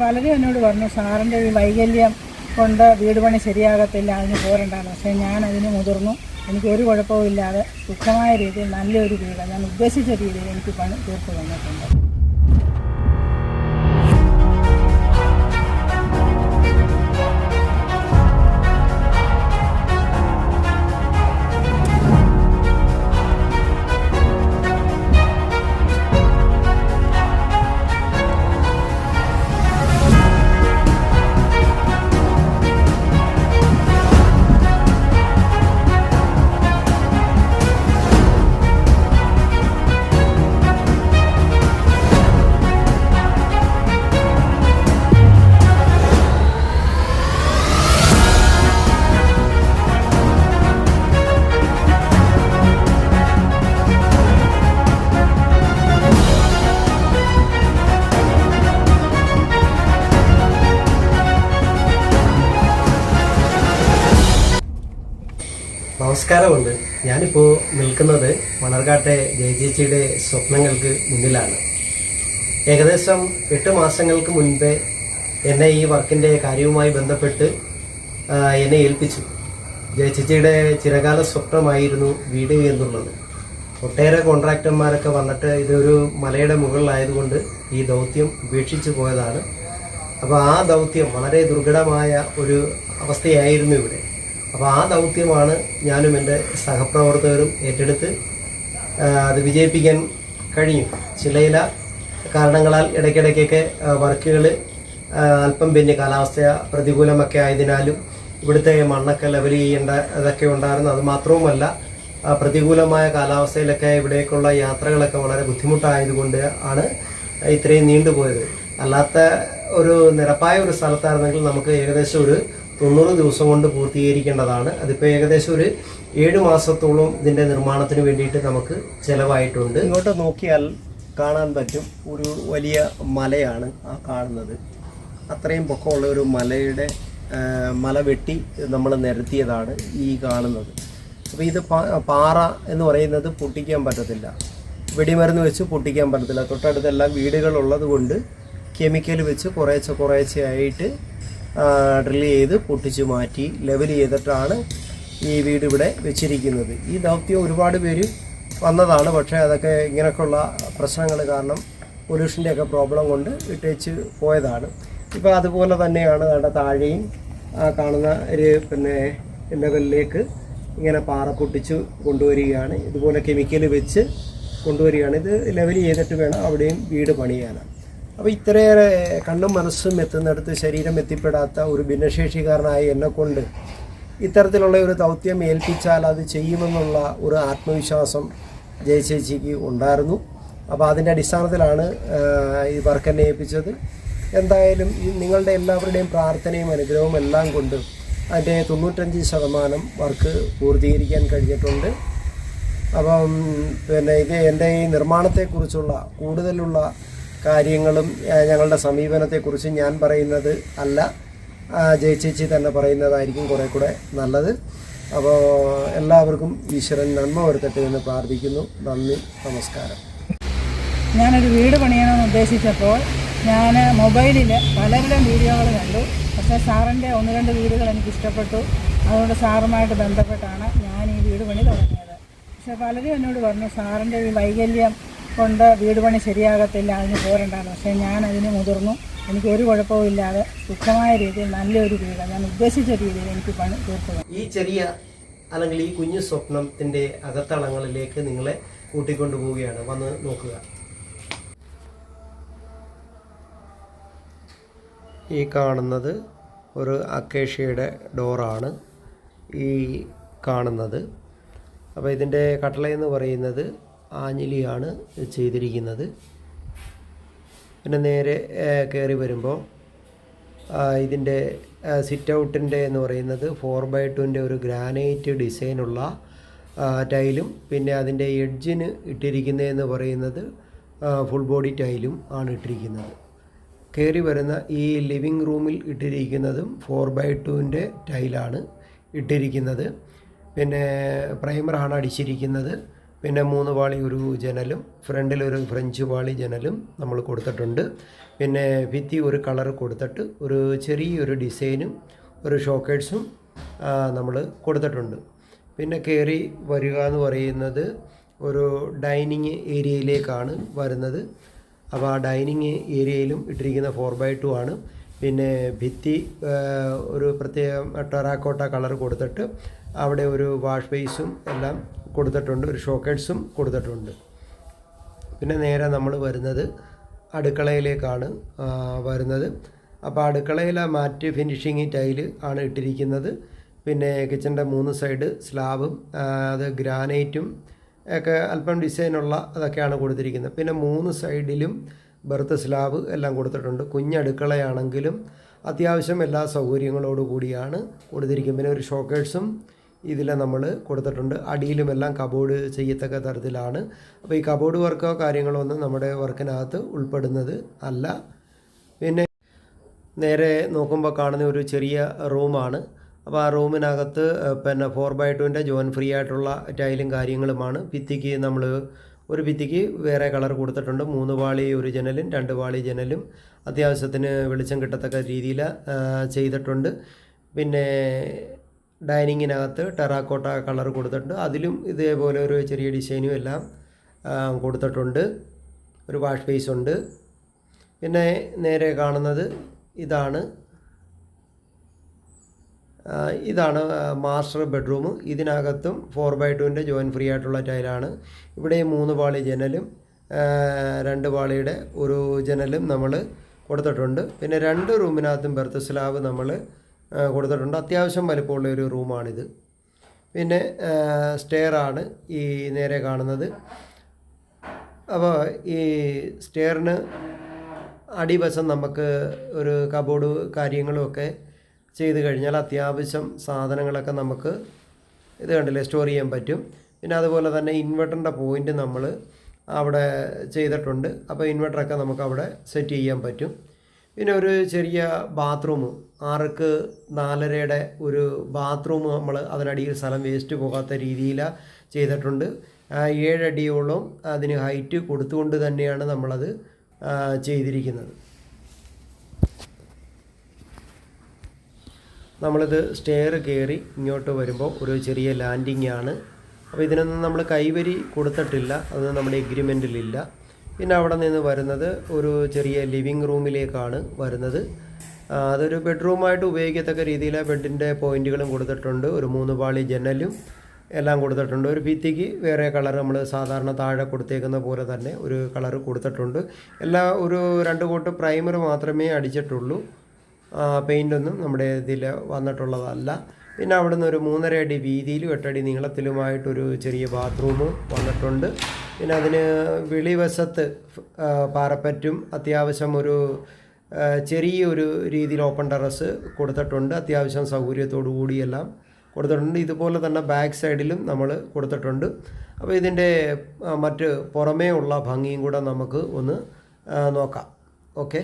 പലരും എന്നോട് പറഞ്ഞു സാറിന്റെ ഈ വൈകല്യം കൊണ്ട് വീട് പണി ശരിയാകത്തില്ല അതിന് പോരണ്ടാണ് പക്ഷേ ഞാൻ അതിന് മുതിർന്നു. എനിക്ക് ഒരു കുഴപ്പവും ഇല്ലാതെ സുഖമായ രീതിയിൽ നല്ലൊരു വീട് ഞാൻ ഉദ്ദേശിച്ച രീതിയിൽ എനിക്ക് പണി തീർത്ത് തന്നിട്ടുണ്ട്. നമസ്കാരമുണ്ട്. ഞാനിപ്പോൾ നിൽക്കുന്നത് മണർകാട്ടെ ജയചേച്ചിയുടെ സ്വപ്നങ്ങൾക്ക് മുന്നിലാണ്. ഏകദേശം എട്ട് മാസങ്ങൾക്ക് മുൻപേ എന്നെ ഈ വർക്കിന്റെ കാര്യവുമായി ബന്ധപ്പെട്ട് എന്നെ ഏൽപ്പിച്ചു. ജയചേച്ചിയുടെ ചിരകാല സ്വപ്നമായിരുന്നു വീട് എന്നുള്ളത്. ഒട്ടേറെ കോൺട്രാക്ടർമാരൊക്കെ വന്നിട്ട് ഇതൊരു മലയുടെ മുകളിലായതുകൊണ്ട് ഈ ദൗത്യം ഉപേക്ഷിച്ചു പോയതാണ്. അപ്പോൾ ആ ദൗത്യം വളരെ ദുർഘടമായ ഒരു അവസ്ഥയായിരുന്നു ഇവിടെ. അപ്പോൾ ആ ദൗത്യമാണ് ഞാനും എന്റെ സഹപ്രവർത്തകരും ഏറ്റെടുത്ത് അത് വിജയിപ്പിക്കാൻ കഴിയും ചില ചില കാരണങ്ങളാൽ ഇടയ്ക്കിടയ്ക്കൊക്കെ വർക്കുകൾ അല്പം പിന്നെ കാലാവസ്ഥ പ്രതികൂലമൊക്കെ ആയതിനാലും ഇവിടുത്തെ മണ്ണൊക്കെ ലെവൽ ചെയ്യേണ്ട ഇതൊക്കെ ഉണ്ടായിരുന്നു. അത് മാത്രവുമല്ല പ്രതികൂലമായ കാലാവസ്ഥയിലൊക്കെ ഇവിടേക്കുള്ള യാത്രകളൊക്കെ വളരെ ബുദ്ധിമുട്ടായതുകൊണ്ട് ആണ് ഇത്രയും നീണ്ടുപോയത്. അല്ലാത്ത ഒരു നിരപ്പായ ഒരു സ്ഥലത്തായിരുന്നെങ്കിൽ നമുക്ക് ഏകദേശം ഒരു തൊണ്ണൂറ് ദിവസം കൊണ്ട് പൂർത്തീകരിക്കേണ്ടതാണ്. അതിപ്പോൾ ഏകദേശം ഒരു ഏഴ് മാസത്തോളം ഇതിന്റെ നിർമ്മാണത്തിന് വേണ്ടിയിട്ട് നമുക്ക് ചിലവായിട്ടുണ്ട്. ഇങ്ങോട്ട് നോക്കിയാൽ കാണാൻ പറ്റും ഒരു വലിയ മലയാണ് ആ കാണുന്നത്. അത്രയും പൊക്കമുള്ള ഒരു മലയുടെ മല വെട്ടി നമ്മൾ നിരത്തിയതാണ് ഈ കാണുന്നത്. അപ്പോൾ ഇത് പാറ എന്ന് പറയുന്നത് പൊട്ടിക്കാൻ പറ്റത്തില്ല. വെടിമരുന്ന് വെച്ച് പൊട്ടിക്കാൻ പറ്റത്തില്ല. തൊട്ടടുത്തെല്ലാം വീടുകളുള്ളത് കൊണ്ട് കെമിക്കൽ വെച്ച് കുറേശ്ശെ കുറേശ്ശെ ആയിട്ട് ഡ്രിൽ ചെയ്ത് പൊട്ടിച്ച് മാറ്റി ലെവൽ ചെയ്തിട്ടാണ് ഈ വീട് ഇവിടെ വെച്ചിരിക്കുന്നത്. ഈ ദൗത്യം ഒരുപാട് പേര് വന്നതാണ്. പക്ഷേ അതൊക്കെ ഇങ്ങനെയൊക്കെയുള്ള പ്രശ്നങ്ങൾ കാരണം പൊല്യൂഷന്റെയൊക്കെ പ്രോബ്ലം കൊണ്ട് ഇട്ടേച്ച് പോയതാണ്. ഇപ്പോൾ അതുപോലെ തന്നെയാണ് അവിടെ താഴെയും കാണുന്ന ഒരു പിന്നെ ലെവലിലേക്ക് ഇങ്ങനെ പാറ പൊട്ടിച്ച് കൊണ്ടുവരികയാണ്. ഇതുപോലെ കെമിക്കൽ വെച്ച് കൊണ്ടുവരികയാണ്. ഇത് ലെവൽ ചെയ്തിട്ട് വേണം അവിടെയും വീട് പണിയാനാണ് അപ്പോൾ ഇത്രയേറെ കണ്ണും മനസ്സും എത്തുന്നിടത്ത് ശരീരം എത്തിപ്പെടാത്ത ഒരു ഭിന്നശേഷിക്കാരനായ എന്നെക്കൊണ്ട് ഇത്തരത്തിലുള്ള ഒരു ദൗത്യം ഏൽപ്പിച്ചാൽ അത് ചെയ്യുമെന്നുള്ള ഒരു ആത്മവിശ്വാസം ജയചേച്ചിക്ക് ഉണ്ടായിരുന്നു. അപ്പോൾ അതിന്റെ അടിസ്ഥാനത്തിലാണ് ഈ വർക്ക് എന്നെ ഏൽപ്പിച്ചത്. എന്തായാലും ഈ നിങ്ങളുടെ എല്ലാവരുടെയും പ്രാർത്ഥനയും അനുഗ്രഹവും എല്ലാം കൊണ്ട് അതിന്റെ തൊണ്ണൂറ്റഞ്ച് ശതമാനം വർക്ക് പൂർത്തീകരിക്കാൻ കഴിഞ്ഞിട്ടുണ്ട്. അപ്പം പിന്നെ ഇത് എന്റെ ഈ നിർമ്മാണത്തെക്കുറിച്ചുള്ള കൂടുതലുള്ള കാര്യങ്ങളും ഞങ്ങളുടെ സമീപനത്തെക്കുറിച്ച് ഞാൻ പറയുന്നത് അല്ല. ജയചേച്ചി തന്നെ പറയുന്നതായിരിക്കും കുറേ കൂടെ നല്ലത്. അപ്പോൾ എല്ലാവർക്കും ഈശ്വരൻ നന്മ വരുത്തട്ടെ എന്ന് പ്രാർത്ഥിക്കുന്നു. നന്ദി നമസ്കാരം. ഞാനൊരു വീട് പണിയണമെന്ന് ഉദ്ദേശിച്ചപ്പോൾ ഞാൻ മൊബൈലിൽ പലരുടെയും വീഡിയോകൾ കണ്ടു. പക്ഷേ സാറിന്റെ ഒന്ന് രണ്ട് വീടുകൾ എനിക്ക് ഇഷ്ടപ്പെട്ടു അതുകൊണ്ട് സാറുമായിട്ട് ബന്ധപ്പെട്ടാണ് ഞാൻ ഈ വീട് പണി തുടങ്ങിയത്. പക്ഷേ പലരും എന്നോട് പറഞ്ഞു സാറിന്റെ ഈ വൈകല്യം കൊണ്ട് വീട് പണി ശരിയാകത്തില്ല അതിന് പോരണ്ടാണ് പക്ഷേ ഞാൻ അതിന് മുതിർന്നു. എനിക്ക് ഒരു കുഴപ്പവും ഇല്ലാതെ സുഖമായ രീതിയിൽ നല്ലൊരു വീട് ഞാൻ ഉദ്ദേശിച്ച രീതിയിൽ എനിക്ക് പണി തീർത്തു ഈ ചെറിയ അല്ലെങ്കിൽ ഈ കുഞ്ഞു സ്വപ്നത്തിന്റെ അകത്തളങ്ങളിലേക്ക് നിങ്ങളെ കൂട്ടിക്കൊണ്ടു പോവുകയാണ്. വന്ന് നോക്കുക. ഈ കാണുന്നത് ഒരു അക്കേഷ്യയുടെ ഡോറാണ്. ഈ കാണുന്നത്. അപ്പോൾ ഇതിന്റെ കട്ടളയെന്ന് പറയുന്നത് ആഞ്ഞിലിയാണ് ചെയ്തിരിക്കുന്നത്. പിന്നെ നേരെ കയറി വരുമ്പോൾ ഇതിന്റെ സിറ്റ് ഔട്ടിന്റെ എന്ന് പറയുന്നത് ഫോർ ബൈ ടുവിന്റെ ഒരു ഗ്രാനൈറ്റ് ഡിസൈനുള്ള ടൈലും പിന്നെ അതിന്റെ എഡ്ജിന് ഇട്ടിരിക്കുന്നതെന്ന് പറയുന്നത് ഫുൾ ബോഡി ടൈലും ആണ് ഇട്ടിരിക്കുന്നത്. കയറി വരുന്ന ഈ ലിവിങ് റൂമിൽ ഇട്ടിരിക്കുന്നതും ഫോർ ബൈ ടുവിന്റെ ടൈലാണ് ഇട്ടിരിക്കുന്നത്. പിന്നെ പ്രൈമറാണ് അടിച്ചിരിക്കുന്നത്. പിന്നെ മൂന്ന് പാളി ഒരു ജനലും ഫ്രണ്ടിൽ ഒരു ഫ്രഞ്ച് പാളി ജനലും നമ്മൾ കൊടുത്തിട്ടുണ്ട്. പിന്നെ ഭിത്തി ഒരു കളർ കൊടുത്തിട്ട് ഒരു ചെറിയൊരു ഡിസൈനും ഒരു ഷോക്കേഴ്സും നമ്മൾ കൊടുത്തിട്ടുണ്ട്. പിന്നെ കയറി വരിക എന്ന് പറയുന്നത് ഒരു ഡൈനിങ് ഏരിയയിലേക്കാണ് വരുന്നത്. അപ്പോൾ ആ ഡൈനിങ് ഏരിയയിലും ഇട്ടിരിക്കുന്ന ഫോർ ബൈ ടു ആണ്. പിന്നെ ഭിത്തി ഒരു പ്രത്യേക ടെറാക്കോട്ട കളർ കൊടുത്തിട്ട് അവിടെ ഒരു വാഷ് ബേസും എല്ലാം കൊടുത്തിട്ടുണ്ട് ഒരു ഷോക്കേഴ്സും കൊടുത്തിട്ടുണ്ട്. പിന്നെ നേരെ നമ്മൾ വരുന്നത് അടുക്കളയിലേക്കാണ് വരുന്നത്. അപ്പോൾ അടുക്കളയിലെ മാറ്റ് ഫിനിഷിങ് ടൈൽ ആണ് ഇട്ടിരിക്കുന്നത്. പിന്നെ കിച്ചന്റെ മൂന്ന് സൈഡ് സ്ലാബും അത് ഗ്രാനൈറ്റും ഒക്കെ അല്പം ഡിസൈനുള്ള അതൊക്കെയാണ് കൊടുത്തിരിക്കുന്നത്. പിന്നെ മൂന്ന് സൈഡിലും ബെർത്ത് സ്ലാബ് എല്ലാം കൊടുത്തിട്ടുണ്ട്. കുഞ്ഞടുക്കളയാണെങ്കിലും അത്യാവശ്യം എല്ലാ സൗകര്യങ്ങളോടു കൂടിയാണ് കൊടുത്തിരിക്കുന്നത്. പിന്നെ ഒരു ഷോക്കേഴ്സും ഇതിൽ നമ്മൾ കൊടുത്തിട്ടുണ്ട്. അടിയിലും എല്ലാം കബോർഡ് ചെയ്യത്തക്ക തരത്തിലാണ്. അപ്പോൾ ഈ കബോർഡ് വർക്കോ കാര്യങ്ങളോ ഒന്നും നമ്മുടെ വർക്കിനകത്ത് ഉൾപ്പെടുന്നത് അല്ല. പിന്നെ നേരെ നോക്കുമ്പോൾ കാണുന്ന ഒരു ചെറിയ റൂമാണ്. അപ്പോൾ ആ റൂമിനകത്ത് പിന്നെ ഫോർ ബൈ ടുവിന്റെ ജോൻ ഫ്രീ ആയിട്ടുള്ള ടൈലും കാര്യങ്ങളുമാണ്. ഭിത്തിക്ക് നമ്മൾ ഒരു ഭിത്തിക്ക് വേറെ കളർ കൊടുത്തിട്ടുണ്ട്. മൂന്ന് പാളി ഒരു ജനലും രണ്ട് പാളി ജനലും. അത്യാവശ്യത്തിന് വെളിച്ചം കിട്ടത്തക്ക രീതിയിൽ ചെയ്തിട്ടുണ്ട്. പിന്നെ ഡൈനിങ്ങിനകത്ത് ടെറാക്കോട്ട കളർ കൊടുത്തിട്ടുണ്ട്. അതിലും ഇതേപോലെ ഒരു ചെറിയ ഡിസൈനും എല്ലാം കൊടുത്തിട്ടുണ്ട്. ഒരു വാഷ് ബേസ് ഉണ്ട്. പിന്നെ നേരെ കാണുന്നത് ഇതാണ്. ഇതാണ് മാസ്റ്റർ ബെഡ്റൂം. ഇതിനകത്തും ഫോർ ബൈ ടുവിന്റെ ജോയിൻ ഫ്രീ ആയിട്ടുള്ള ടൈലാണ്. ഇവിടെ മൂന്ന് പാളി ജനലും രണ്ട് പാളിയുടെ ഒരു ജനലും നമ്മൾ കൊടുത്തിട്ടുണ്ട്. പിന്നെ രണ്ട് റൂമിനകത്തും ബെർത്ത് സ്ലാബ് നമ്മൾ കൊടുത്തിട്ടുണ്ട്. അത്യാവശ്യം വലിപ്പമുള്ള ഒരു റൂമാണിത്. പിന്നെ സ്റ്റെയർ ആണ് ഈ നേരെ കാണുന്നത്. അപ്പോൾ ഈ സ്റ്റെയറിന് അടിവശം നമുക്ക് ഒരു കബോർഡ് കാര്യങ്ങളുമൊക്കെ ചെയ്ത് കഴിഞ്ഞാൽ അത്യാവശ്യം സാധനങ്ങളൊക്കെ നമുക്ക് ഇത് കണ്ടില്ലേ സ്റ്റോർ ചെയ്യാൻ പറ്റും. പിന്നെ അതുപോലെ തന്നെ ഇൻവെർട്ടറിന്റെ പോയിന്റ് നമ്മൾ അവിടെ ചെയ്തിട്ടുണ്ട്. അപ്പോൾ ഇൻവെർട്ടറൊക്കെ നമുക്ക് അവിടെ സെറ്റ് ചെയ്യാൻ പറ്റും. പിന്നെ ഒരു ചെറിയ ബാത്റൂം ആർക്ക് നാലരയുടെ ഒരു ബാത്റൂം നമ്മൾ അതിനടിയിൽ സ്ഥലം വേസ്റ്റ് പോകാത്ത രീതിയിൽ ചെയ്തിട്ടുണ്ട്. ഏഴടിയോളം അതിന് ഹൈറ്റ് കൊടുത്തുകൊണ്ട് തന്നെയാണ് നമ്മളത് ചെയ്തിരിക്കുന്നത്. നമ്മളിത് സ്റ്റെയർ കയറി ഇങ്ങോട്ട് വരുമ്പോൾ ഒരു ചെറിയ ലാൻഡിങ് ആണ്. അപ്പോൾ ഇതിനൊന്നും നമ്മൾ കൈവരി കൊടുത്തിട്ടില്ല. അത് നമ്മുടെ എഗ്രിമെന്റിലില്ല പിന്നെ അവിടെ നിന്ന് വരുന്നത് ഒരു ചെറിയ ലിവിങ് റൂമിലേക്കാണ് വരുന്നത്. അതൊരു ബെഡ്റൂമായിട്ട് ഉപയോഗിക്കത്തക്ക രീതിയിൽ ബെഡിന്റെ പോയിന്റുകളും കൊടുത്തിട്ടുണ്ട്. ഒരു മൂന്ന് പാളി ജനലും എല്ലാം കൊടുത്തിട്ടുണ്ട്. ഒരു ഭിത്തിക്ക് വേറെ കളർ നമ്മൾ സാധാരണ താഴെ കൊടുത്തേക്കുന്ന പോലെ തന്നെ ഒരു കളർ കൊടുത്തിട്ടുണ്ട്. എല്ലാ ഒരു രണ്ട് കോട്ട് പ്രൈമർ മാത്രമേ അടിച്ചിട്ടുള്ളൂ. പെയിന്റൊന്നും നമ്മുടെ ഇതിൽ വന്നിട്ടുള്ളതല്ല. പിന്നെ അവിടുന്ന് ഒരു മൂന്നര അടി വീതിയിലും എട്ടടി നീളത്തിലുമായിട്ടൊരു ചെറിയ ബാത്റൂം വന്നിട്ടുണ്ട്. പിന്നെ അതിന് വെളിവശത്ത് പാറപ്പറ്റും അത്യാവശ്യം ഒരു ചെറിയൊരു രീതിയിൽ ഓപ്പൺ ടെറസ് കൊടുത്തിട്ടുണ്ട്. അത്യാവശ്യം സൗകര്യത്തോടു കൂടിയെല്ലാം കൊടുത്തിട്ടുണ്ട്. ഇതുപോലെ തന്നെ ബാക്ക് സൈഡിലും നമ്മൾ കൊടുത്തിട്ടുണ്ട്. അപ്പോൾ ഇതിന്റെ മറ്റ് പുറമേ ഉള്ള ഭംഗിയും കൂടെ നമുക്ക് ഒന്ന് നോക്കാം. ഓക്കെ?